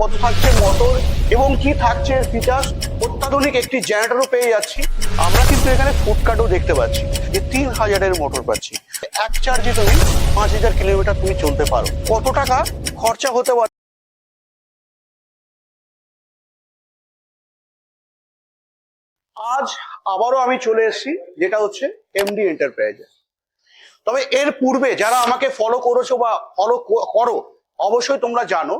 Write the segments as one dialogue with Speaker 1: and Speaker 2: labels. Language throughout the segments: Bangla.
Speaker 1: কত থাকছে মোটর এবং কি থাকছে ফিচার্স অত্যাধুনিক একটি জেনারেটরও পেয়ে যাচ্ছি। আমরা কিন্তু এখানে ফুডকার্টও দেখতে পাচ্ছি যে তিন হাজারের মোটর পাচ্ছি। এক চার্জে তুমি পাঁচ হাজার কিলোমিটার তুমি চলতে পারো। কত টাকা খরচা হতে পারে? আজ আবারও আমি চলে এসেছি, যেটা হচ্ছে এমডি এন্টারপ্রাইজে তবে এর পূর্বে যারা আমাকে ফলো করেছ বা ফলো করো, অবশ্যই তোমরা জানো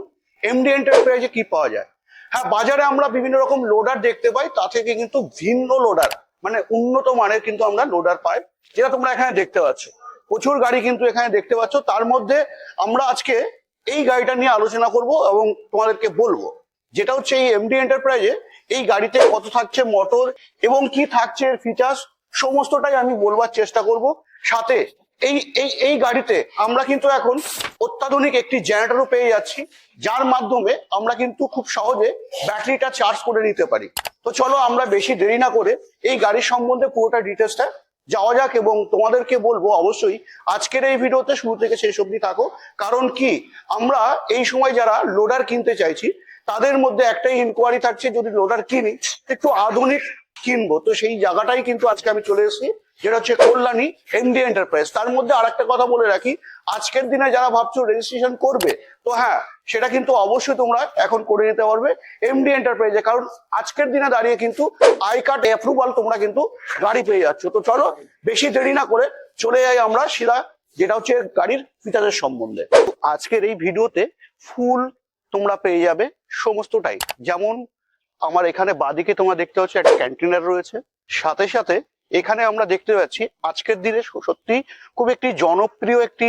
Speaker 1: এমডি এন্টারপ্রাইজে কি পাওয়া যায়? হ্যাঁ বাজারে আমরা বিভিন্ন রকম লোডার দেখতে পাই, তা থেকে কিন্তু ভিন্ন লোডার মানে উন্নত মানের কিন্তু আমরা লোডার পাই, যেটা তোমরা এখানে দেখতে পাচ্ছ। প্রচুর গাড়ি কিন্তু এখানে দেখতে পাচ্ছ। তার মধ্যে আমরা আজকে এই গাড়িটা নিয়ে আলোচনা করব এবং তোমাদেরকে বলব, যেটা হচ্ছে এই এমডি এন্টারপ্রাইজে এই গাড়িতে কত থাকছে মোটর এবং কি থাকছে এর ফিচার্স সমস্তটাই আমি বলবার চেষ্টা করব। সাথে এই এই এই গাড়িতে আমরা কিন্তু এখন অত্যাধুনিক একটি জেনারেটরও পেয়ে যাচ্ছি, যার মাধ্যমে আমরা কিন্তু খুব সহজে ব্যাটারিটা চার্জ করে নিতে পারি। তো চলো আমরা বেশি দেরি না করে এই গাড়ির সম্বন্ধে পুরোটা ডিটেলসটা যাওয়া যাক এবং তোমাদেরকে বলব অবশ্যই আজকের এই ভিডিওতে শুরু থেকে শেষ অবধি থাকো। কারণ কি, আমরা এই সময় যারা লোডার কিনতে চাইছি, তাদের মধ্যে একটাই ইনকোয়ারি থাকছে, যদি লোডার কিনি, একটু আধুনিক কিনবো। তো সেই জায়গাটাই কিন্তু আজকে আমি চলে এসেছি, যেটা হচ্ছে কল্যাণী এমডি এন্টারপ্রাইজ। তার মধ্যে আর একটা কথা বলে রাখি, আজকের দিনে যারা ভাবছ রেজিস্ট্রেশন করবে, তো হ্যাঁ সেটা কিন্তু অবশ্যই তোমরা এখন করে নিতে পারবে এমডি এন্টারপ্রাইজে। কারণ আজকের দিনে দাঁড়িয়ে কিন্তু আই কার্ড অ্যাপ্রুভাল তোমরা কিন্তু গাড়ি পেয়ে যাচ্ছ। তো চলো, বেশি দেরি না করে চলে যাই আমরা সিধা যেটা হচ্ছে গাড়ির ফিচারের সম্বন্ধে। আজকের এই ভিডিওতে ফুল তোমরা পেয়ে যাবে সমস্তটাই, যেমন আমার এখানে বাদিকে তোমরা দেখতে পাচ্ছ একটা ক্যান্টিনার রয়েছে। সাথে সাথে এখানে আমরা দেখতে পাচ্ছি আজকের দিনে সত্যি খুব একটি জনপ্রিয় একটি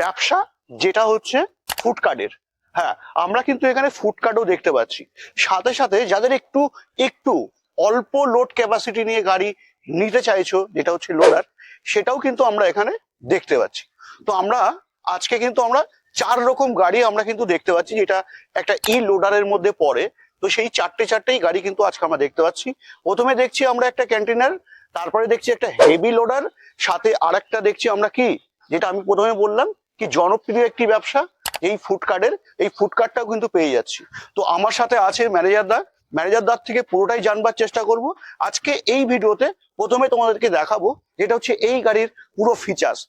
Speaker 1: ব্যবসা, যেটা হচ্ছে ফুডকার্টের হ্যাঁ আমরা কিন্তু এখানে ফুডকার্টও দেখতে পাচ্ছি। সাথে সাথে যাদের একটু একটু অল্প লোড ক্যাপাসিটি নিয়ে গাড়ি নিতে চাইছো, যেটা হচ্ছে লোডার সেটাও কিন্তু আমরা এখানে দেখতে পাচ্ছি। তো আমরা, আজকে কিন্তু আমরা চার রকম গাড়ি আমরা কিন্তু দেখতে পাচ্ছি, যেটা একটা ই লোডারের মধ্যে পড়ে। তো সেই চারটে চারটেই গাড়ি কিন্তু আজকে আমরা দেখতে পাচ্ছি। প্রথমে দেখছি আমরা একটা ক্যান্টিনার তারপরে দেখছি একটা হেভি লোডার সাথে আরেকটা দেখছি আমরা কি, যেটা আমি প্রথমে বললাম, কি জনপ্রিয় একটি ব্যবসা, এই ফুডকার্টের এই ফুডকার্টটাও কিন্তু পেয়ে যাচ্ছি। তো আমার সাথে আছে ম্যানেজার দা ম্যানেজার দার থেকে পুরোটাই জানবার চেষ্টা করব। আজকে এই ভিডিওতে প্রথমে তোমাদেরকে দেখাবো, যেটা হচ্ছে এই গাড়ির পুরো ফিচার্স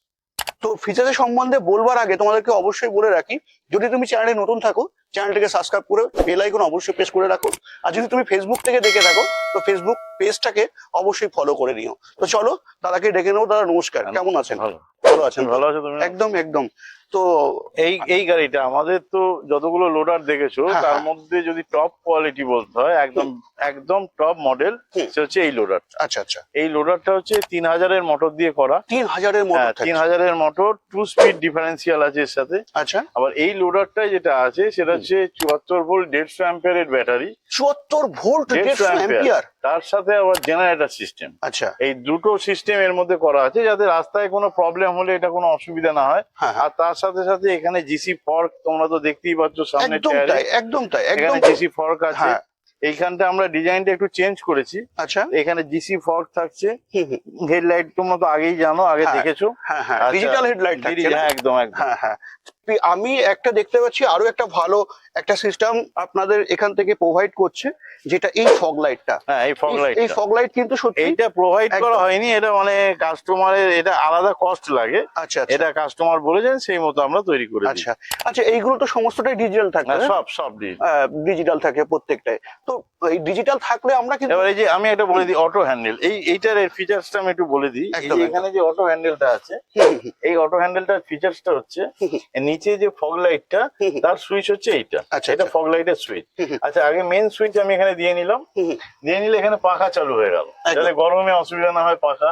Speaker 1: তো ফিচার্সের সম্বন্ধে বলবার আগে তোমাদেরকে অবশ্যই বলে রাখি, যদি তুমি চ্যানেলে নতুন থাকো চ্যানেলটিকে সাবস্ক্রাইব করে বেল আইকন অবশ্যই প্রেস করে রাখো। আর যদি তুমি ফেসবুক থেকে দেখে থাকো তো ফেসবুক পেজটাকে অবশ্যই ফলো করে নিও। তো চলো দাদাকে ডেকে নেব। দাদা নমস্কার। কেমন আছেন?
Speaker 2: ভালো
Speaker 1: আছেন?
Speaker 2: ভালো আছো তুমি?
Speaker 1: একদম একদম। তো
Speaker 2: এই এই গাড়িটা আমাদের তো যতগুলো লোডার দেখেছ
Speaker 1: হ্যাঁ,
Speaker 2: তার
Speaker 1: হ্যাঁ।
Speaker 2: মধ্যে যদি টপ কোয়ালিটি বলতে হয় একদম একদম টপ মডেল। সে হচ্ছে এই লোডার
Speaker 1: আচ্ছা আচ্ছা।
Speaker 2: এই লোডারটা হচ্ছে তিন হাজারের মোটর দিয়ে করা।
Speaker 1: তিন হাজারের
Speaker 2: হ্যাঁ,
Speaker 1: মতো
Speaker 2: তিন হাজারের মোটর টু স্পিড ডিফারেন্সিয়াল আছে এর সাথে।
Speaker 1: আচ্ছা।
Speaker 2: আবার এই লোডারটাই যেটা আছে সেটা হচ্ছে চুয়াত্তর ভোল্ট দেড়শো অ্যাম্পিয়ারের ব্যাটারি
Speaker 1: চুয়াত্তর ভোল্ট
Speaker 2: দেড়শো অ্যাম্পিয়ার
Speaker 1: অ্যাম্পিয়ার
Speaker 2: তার সাথে আবার জেনারেটর সিস্টেম
Speaker 1: আচ্ছা।
Speaker 2: এই দুটো সিস্টেম এর মধ্যে করা আছে যাতে রাস্তায় কোনো প্রবলেম হলে এটা কোনো অসুবিধা না হয়।
Speaker 1: হ্যাঁ হ্যাঁ।
Speaker 2: আর তার সাথে সাথে এখানে জিসি ফর্ক তোমরা তো দেখতেই পাচ্ছ সামনে
Speaker 1: একদম তাই একদম তাই
Speaker 2: এখানে জিসি ফর্ক আছে।
Speaker 1: হ্যাঁ।
Speaker 2: এইখানটা আমরা ডিজাইনটা একটু চেঞ্জ করেছি।
Speaker 1: আচ্ছা।
Speaker 2: এখানে জিসি ফর্ক থাকছে। হেডলাইট তোমরা তো আগেই জানো আগে
Speaker 1: হ্যাঁ,
Speaker 2: দেখেছ।
Speaker 1: হ্যাঁ হ্যাঁ
Speaker 2: আচ্ছা,
Speaker 1: ডিজিটাল হেডলাইট থাকছে
Speaker 2: হ্যাঁ একদম একদম।
Speaker 1: হ্যাঁ হ্যাঁ। আমি একটা দেখতে পাচ্ছি আরও একটা ভালো একটা সিস্টেম আপনাদের এখান থেকে প্রোভাইড করছে যেটা এই ফগ লাইটটা
Speaker 2: হ্যাঁ এই ফগ লাইট
Speaker 1: এই ফগ লাইট কিন্তু সত্যি
Speaker 2: এইটা প্রোভাইড করা হয়নি এটা মানে কাস্টমারের এটা আলাদা কস্ট লাগে।
Speaker 1: আচ্ছা আচ্ছা।
Speaker 2: এটা কাস্টমার বলেছেন সেই মতো আমরা তৈরি করি
Speaker 1: আচ্ছা আচ্ছা এইগুলো তো সমস্তটাই ডিজিটাল থাকে
Speaker 2: হ্যাঁ, সব সব দিই
Speaker 1: ডিজিটাল থাকে প্রত্যেকটাই। তো এই ডিজিটাল থাকলে আমরা কিন্তু
Speaker 2: এবার এই যে আমি একটা বলে দিই অটো হ্যান্ডেল এই এইটার ফিচার্সটা আমি একটু বলে দিই। এখানে যে অটো হ্যান্ডেলটা আছে এই অটো হ্যান্ডেলটার ফিচার্সটা হচ্ছে নিচে যে ফগ লাইটটা তার সুইচ হচ্ছে এইটা।
Speaker 1: আচ্ছা,
Speaker 2: এটা। ফগ লাইটের সুইচ। আচ্ছা আগে মেন সুইচ আমি এখানে দিয়ে নিলাম। দিয়ে নিলে এখানে পাখা চালু হয়ে গেল। যাতে গরমে অসুবিধা না হয় পাখা।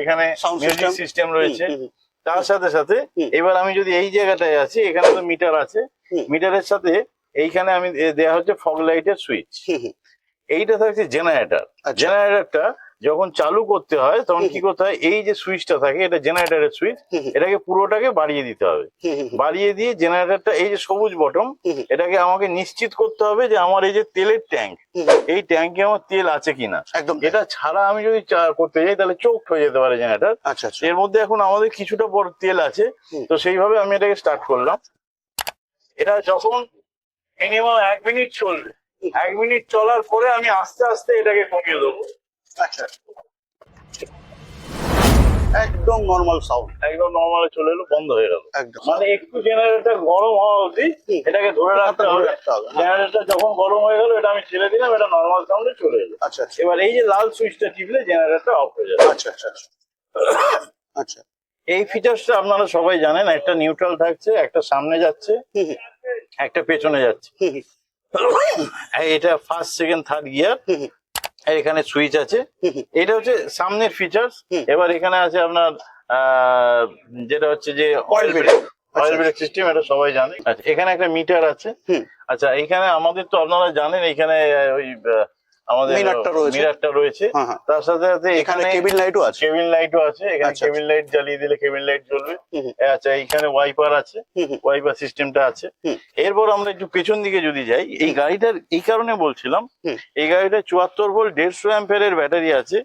Speaker 2: এখানে মিউজিক সিস্টেম রয়েছে। তার সাথে সাথে এবার আমি যদি এই জায়গাটায় আছি এখানে তো মিটার আছে। মিটারের সাথে এইখানে আমি দেয়া হচ্ছে ফগ লাইটের সুইচ এইটা থাকছে জেনারেটর
Speaker 1: আচ্ছা।
Speaker 2: জেনারেটরটা যখন চালু করতে হয় তখন কি করতে হয়? এই যে সুইচটা থাকে এটা জেনারেটরের সুইচ এটাকে পুরোটাকে বাড়িয়ে দিতে হবে। বাড়িয়ে দিয়ে জেনারেটরটা এই যে সবুজ বটম এটাকে আমাকে নিশ্চিত করতে হবে যে আমার এই যে তেলের ট্যাঙ্ক এই ট্যাঙ্কে আমার তেল আছে কিনা।
Speaker 1: একদম।
Speaker 2: এটা ছাড়া আমি যদি করতে যাই তাহলে চোখ হয়ে যেতে পারে জেনারেটর।
Speaker 1: আচ্ছা আচ্ছা।
Speaker 2: এর মধ্যে এখন আমাদের কিছুটা বড় তেল আছে তো সেইভাবে আমি এটাকে স্টার্ট করলাম। এটা যখন মিনিমাম এক মিনিট চলবে। এক মিনিট চলার পরে আমি আস্তে আস্তে এটাকে কমিয়ে দেবো।
Speaker 1: একদম নর্মাল সাউন্ড
Speaker 2: একদম নর্মালে চলে এলো বন্ধ হয়ে গেল। মানে একটু জেনারেটর গরম হওয়া অবধি এটাকে ধরে রাখতে হবে। জেনারেটর যখন গরম হয়ে গেল এটা আমি ছেড়ে দিলাম এটা নর্মাল সাউন্ডে চলে এলো।
Speaker 1: আচ্ছা আচ্ছা।
Speaker 2: এবার এই যে লাল সুইচটা টিপলে জেনারেটর অফ হয়ে যাবে।
Speaker 1: আচ্ছা আচ্ছা আচ্ছা। আচ্ছা।
Speaker 2: এই ফিচার্সটা আপনারা সবাই জানেন একটা নিউট্রাল থাকছে একটা সামনে যাচ্ছে একটা পেছনে যাচ্ছে। এটা ফার্স্ট সেকেন্ড থার্ড গিয়ার এখানে সুইচ আছে। এটা হচ্ছে সামনের ফিচার্স এবার এখানে আছে আপনার আহ, যেটা হচ্ছে যে oil. Brake oil. Brake system এটা সবাই জানে আচ্ছা এখানে একটা মিটার আছে। আচ্ছা এখানে আমাদের তো আপনারা জানেন এখানে ওই আমাদের
Speaker 1: মিনারটা রয়েছে।
Speaker 2: মিনারটা রয়েছে।
Speaker 1: হ্যাঁ হ্যাঁ।
Speaker 2: তার সাথে সাথে
Speaker 1: এখানে কেবিল লাইটও আছে।
Speaker 2: কেবিন লাইটও আছে। এখানে
Speaker 1: আচ্ছা,
Speaker 2: কেবিন লাইট জ্বালিয়ে দিলে কেবিন লাইট জ্বলবে। আচ্ছা এখানে ওয়াইপার আছে। ওয়াইপার সিস্টেমটা আছে। এরপর আমরা একটু পেছন দিকে যদি যাই এই গাড়িটার এই কারণে বলছিলাম এই গাড়িটা চুয়াত্তর ভোল্ট দেড়শো অ্যাম্পের ব্যাটারি আছে।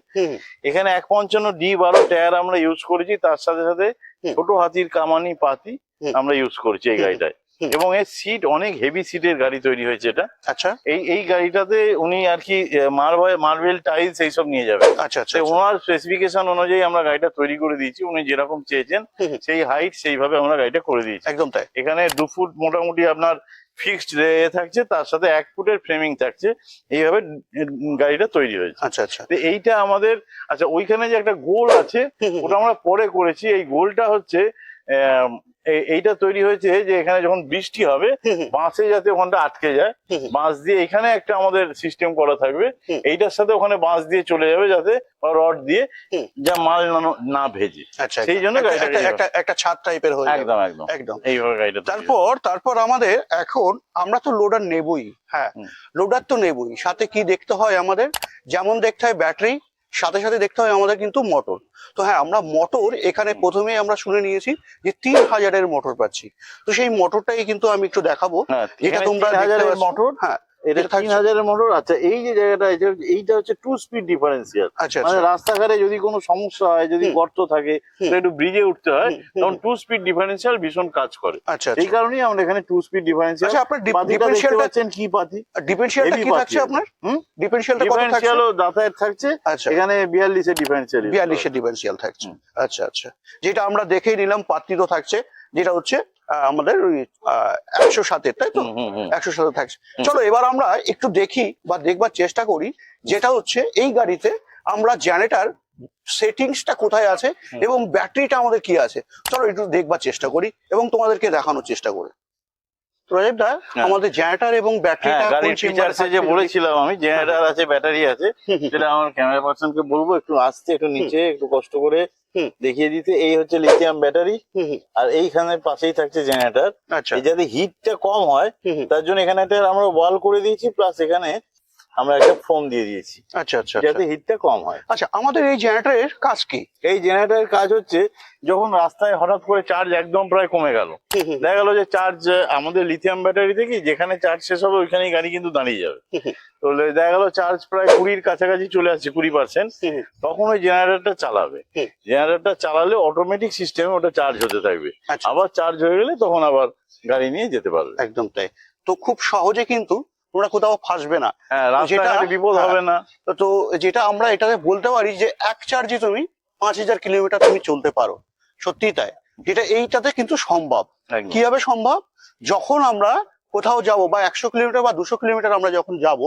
Speaker 2: এখানে এক পঞ্চান্ন ডি বারো টায়ার আমরা ইউজ করেছি। তার সাথে সাথে। ছোট হাতির কামানি পাতি আমরা ইউজ করেছি এই গাড়িটায়। এবং এর সিট অনেক হেভি সিটের গাড়ি তৈরি হয়েছে এটা।
Speaker 1: আচ্ছা।
Speaker 2: এই এই গাড়িটাতে উনি আর কি মার্বেল মার্বেল টাইলস এইসব নিয়ে যাবে।
Speaker 1: আচ্ছা আচ্ছা আচ্ছা।
Speaker 2: ওনার স্পেসিফিকেশন অনুযায়ী আমরা গাড়িটা তৈরি করে দিয়েছি। উনি যেরকম চেয়েছেন। সেই হাইট সেইভাবে আমরা গাড়িটা করে দিয়েছি।
Speaker 1: একদম তাই।
Speaker 2: এখানে দু ফুট মোটামুটি আপনার ফিক্সড থাকছে তার সাথে এক ফুটের ফ্রেমিং থাকছে। এইভাবে গাড়িটা তৈরি হয়েছে।
Speaker 1: আচ্ছা আচ্ছা।
Speaker 2: এইটা আমাদের আচ্ছা ওইখানে যে একটা গোল আছে ওটা আমরা পরে করেছি। এই গোলটা হচ্ছে এইটা তৈরি হয়েছে যে এখানে যখন বৃষ্টি হবে বাঁশে যাতে ওখানটা আটকে যায়। বাঁশ দিয়ে এখানে একটা আমাদের সিস্টেম করা থাকবে। এইটার সাথে ওখানে বাঁশ দিয়ে চলে যাবে যাতে রড দিয়ে যা মাল না- ভেজে।
Speaker 1: আচ্ছা
Speaker 2: সেই জন্য
Speaker 1: একটা- একটা- একটা একটা ছাদ টাইপের হয়ে
Speaker 2: একদম একদম।
Speaker 1: একদম।
Speaker 2: এইভাবে গাড়িটা
Speaker 1: তারপর তারপর আমাদের এখন আমরা তো লোডার নেবই হ্যাঁ। লোডার তো নেবই। সাথে কি দেখতে হয় আমাদের? যেমন দেখতে হয় ব্যাটারি সাথে সাথে দেখতে হয় আমাদের কিন্তু মটর তো হ্যাঁ আমরা মটর এখানে প্রথমে আমরা শুনে নিয়েছি যে তিন হাজারের মটর পাচ্ছি। তো সেই মটরটাই কিন্তু আমি একটু দেখাবো।
Speaker 2: হ্যাঁ
Speaker 1: যেটা তোমরা
Speaker 2: মটর
Speaker 1: হ্যাঁ।
Speaker 2: এটা তিন হাজারের মোটর আচ্ছা এই যে জায়গাটা আছে, এইটা হচ্ছে টু স্পিড ডিফারেন্সিয়াল মানে রাস্তাঘাটে যদি কোনো সমস্যা হয় যদি গর্ত থাকে একটু ব্রিজে উঠতে হয় তখন টু স্পিড ডিফারেন্সিয়াল ভীষণ কাজ করে।
Speaker 1: আচ্ছা
Speaker 2: এই
Speaker 1: আচ্ছা
Speaker 2: কারণেই আমরা এখানে টু স্পিড ডিফারেন্সিয়াল
Speaker 1: আচ্ছা আপনার ডিফারেন্সিয়ালটা
Speaker 2: পাচ্ছেন কি পাতি
Speaker 1: ডিফারেন্সিয়ালটা কি থাকছে আপনার?
Speaker 2: হুম?
Speaker 1: ডিফারেন্সিয়ালটা কত থাকছে?
Speaker 2: ডিফারেন্সিয়ালও যাতায়াত থাকছে।
Speaker 1: আচ্ছা।
Speaker 2: এখানে ডিফারেন্সিয়াল
Speaker 1: ডিফারেন্সিয়াল থাকছে। আচ্ছা আচ্ছা। যেটা আমরা দেখেই নিলাম পাত্রিত থাকছে যেটা হচ্ছে আমাদের ওই একশো সাতের তাই তো? একশো সাথে থাকছে। চলো এবার আমরা একটু দেখি বা দেখবার চেষ্টা করি যেটা হচ্ছে এই গাড়িতে আমরা জেনারেটার সেটিংসটা কোথায় আছে। এবং ব্যাটারিটা আমাদের কি আছে। চলো একটু দেখবার চেষ্টা করি এবং তোমাদেরকে দেখানোর চেষ্টা করি। প্রজেক্ট
Speaker 2: হ্যাঁ।
Speaker 1: আমাদের জেনারেটার এবং ব্যাটারিটা
Speaker 2: গাড়ির ফিচারসে যে বলেছিলাম আমি জেনারেটর আছে ব্যাটারি আছে যেটা আমার ক্যামেরা পার্সনকে বলব একটু আসতে একটু নিচে একটু কষ্ট করে। দেখিয়ে দিতে। এই হচ্ছে লিথিয়াম ব্যাটারি আর এইখানে পাশেই থাকছে জেনারেটর
Speaker 1: আচ্ছা।
Speaker 2: এই যাতে হিটটা কম হয় তার জন্য এখানে একটা আমরা ওয়াল করে দিয়েছি প্লাস এখানে আমরা একটা ফোম দিয়ে দিয়েছি।
Speaker 1: আচ্ছা আচ্ছা আচ্ছা।
Speaker 2: যাতে হিটটা কম হয়।
Speaker 1: আচ্ছা আমাদের এই জেনারেটরের কাজ কি?
Speaker 2: এই জেনারেটরের কাজ হচ্ছে যখন রাস্তায় হঠাৎ করে চার্জ একদম প্রায় কমে গেল দেখা গেল যে চার্জ আমাদের লিথিয়াম ব্যাটারিতে কি যেখানে চার্জ শেষ হবে ওইখানেই গাড়ি কিন্তু দাঁড়িয়ে যাবে। তো দেখা গেল চার্জ প্রায় কুড়ির কাছাকাছি চলে আসছে কুড়ি পার্সেন্ট তখন ওই জেনারেটরটা চালাবে। জেনারেটরটা চালালে অটোমেটিক সিস্টেমে ওটা চার্জ হতে থাকবে।
Speaker 1: আচ্ছা
Speaker 2: আবার চার্জ হয়ে গেলে তখন আবার গাড়ি নিয়ে যেতে পারবে।
Speaker 1: একদম তাই। তো খুব সহজে কিন্তু তোমরা কোথাও ফাঁসবে না।
Speaker 2: হ্যাঁ বিপদ
Speaker 1: হ্যাঁ।
Speaker 2: হবে না।
Speaker 1: তো যেটা আমরা এটাতে বলতে পারি যে এক চার্জে তুমি পাঁচ হাজার কিলোমিটার তুমি চলতে পারো। সত্যি তাই। যেটা এইটাতে কিন্তু সম্ভব। কীভাবে সম্ভব? যখন আমরা কোথাও যাব বা একশো কিলোমিটার বা দুশো কিলোমিটার আমরা যখন যাব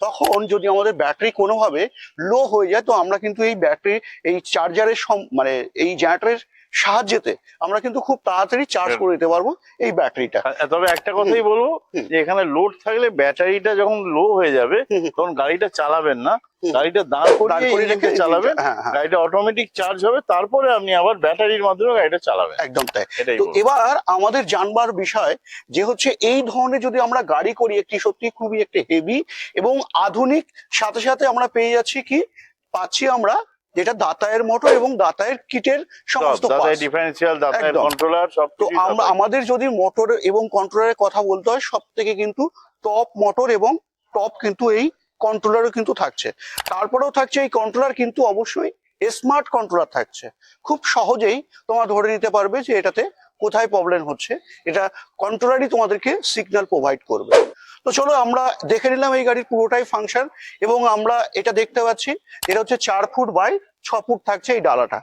Speaker 1: তখন যদি আমাদের ব্যাটারি কোনোভাবে লো হয়ে যায় তো আমরা কিন্তু এই ব্যাটারি এই চার্জারের মানে এই জেনারেটরের সাহায্যেতে আমরা কিন্তু খুব তাড়াতাড়ি চার্জ করে দিতে পারব এই ব্যাটারিটা।
Speaker 2: তবে একটা কথাই বলব যে এখানে লোড থাকলে ব্যাটারিটা যখন লো হয়ে যাবে। তখন গাড়িটা চালাবেন না। গাড়িটা দাঁড় করিয়ে
Speaker 1: রেখে
Speaker 2: চালাবেন।
Speaker 1: হ্যাঁ হ্যাঁ।
Speaker 2: গাড়িটা অটোমেটিক চার্জ হবে তারপরে আপনি আবার ব্যাটারির মাধ্যমে গাড়িটা চালাবেন।
Speaker 1: একদম তাই। তো এবার আমাদের জানবার বিষয় যে হচ্ছে এই ধরনের যদি আমরা গাড়ি করি একটি সত্যি খুবই একটি হেভি এবং আধুনিক সাথে সাথে আমরা পেয়ে যাচ্ছি কি? পাচ্ছি আমরা যেটা দাতায়ের মোটর এবং দাতায়ের কিটের সমস্ত
Speaker 2: ডিফারেন্সিয়াল দাদাই কন্ট্রোলার সব
Speaker 1: তো আমরা আমাদের যদি মোটর এবং কন্ট্রোলারের কথা বলতে হয় সব থেকে কিন্তু টপ মোটর এবং টপ কিন্তু এই কন্ট্রোলারও কিন্তু থাকছে। তারপরেও থাকছে এই কন্ট্রোলার কিন্তু অবশ্যই স্মার্ট কন্ট্রোলার থাকছে। খুব সহজেই তোমরা ধরে নিতে পারবে যে এটাতে কোথায় প্রবলেম হচ্ছে। এটা কন্ট্রোলারই তোমাদেরকে সিগন্যাল প্রোভাইড করবে। তো চলো আমরা দেখে নিলাম এই গাড়ির পুরোটাই ফাংশন এবং আমরা এটা দেখতে পাচ্ছি, এটা হচ্ছে চার ফুট বাই ছ ফুট থাকছে এই ডালাটা।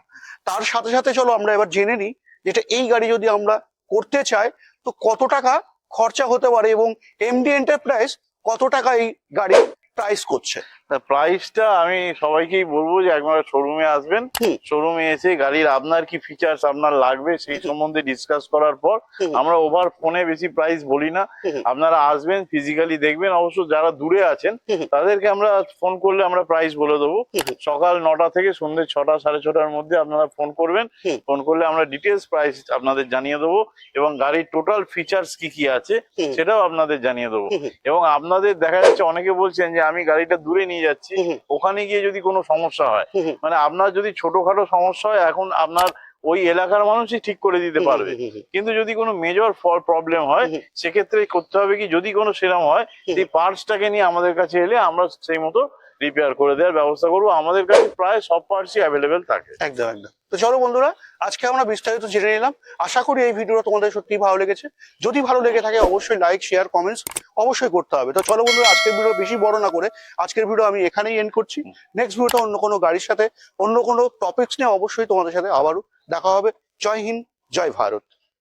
Speaker 1: তার সাথে সাথে চলো আমরা এবার জেনে নিই যেটা এই গাড়ি যদি আমরা করতে চাই, তো কত টাকা খরচা হতে পারে এবং এমডি এন্টারপ্রাইজ কত টাকা এই গাড়ি প্রাইস করছে?
Speaker 2: প্রাইসটা আমি সবাইকেই বলব যে একবার শোরুমে আসবেন। শোরুমে এসে গাড়ির আপনার কি ফিচার্স আপনার লাগবে সেই সম্বন্ধে ডিসকাস করার পর আমরা ওভার ফোনে বেশি প্রাইস বলি না। আপনারা আসবেন ফিজিক্যালি দেখবেন। অবশ্য যারা দূরে আছেন তাদেরকে আমরা ফোন করলে আমরা প্রাইস বলে দেবো। সকাল নটা থেকে সন্ধ্যে ছটা সাড়ে ছটার মধ্যে আপনারা ফোন করবেন। ফোন করলে আমরা ডিটেলস প্রাইস আপনাদের জানিয়ে দেবো এবং গাড়ির টোটাল ফিচার্স কি কি আছে সেটাও আপনাদের জানিয়ে দেবো। এবং আপনাদের দেখা যাচ্ছে অনেকে বলছেন যে আমি গাড়িটা দূরে নিয়ে যাচ্ছি ওখানে গিয়ে যদি কোনো সমস্যা হয় মানে আপনার যদি ছোটখাটো সমস্যা হয় এখন আপনার ওই এলাকার মানুষই ঠিক করে দিতে পারবে। কিন্তু যদি কোনো মেজর প্রবলেম হয় সেক্ষেত্রে করতে হবে কি যদি কোনো সেরম হয়। সেই পার্টসটাকে নিয়ে আমাদের কাছে এলে আমরা সেই মতো রিপেয়ার করে দেওয়ার ব্যবস্থা করব। আমাদের কাছে প্রায় সব পার্টসই অ্যাভেলেবেল থাকে।
Speaker 1: একদম একদম। তো চলো বন্ধুরা আজকে আমরা বিস্তারিত জেনে নিলাম। আশা করি এই ভিডিওটা তোমাদের সত্যি ভালো লেগেছে। যদি ভালো লেগে থাকে অবশ্যই লাইক শেয়ার কমেন্টস অবশ্যই করতে হবে। তো চলো বন্ধুরা আজকের ভিডিও বেশি বড় না করে আজকের ভিডিও আমি এখানেই এন্ড করছি। নেক্সট ভিডিওটা অন্য কোনো গাড়ির সাথে অন্য কোনো টপিকস নিয়ে অবশ্যই তোমাদের সাথে আবারও দেখা হবে। জয় হিন্দ জয় ভারত।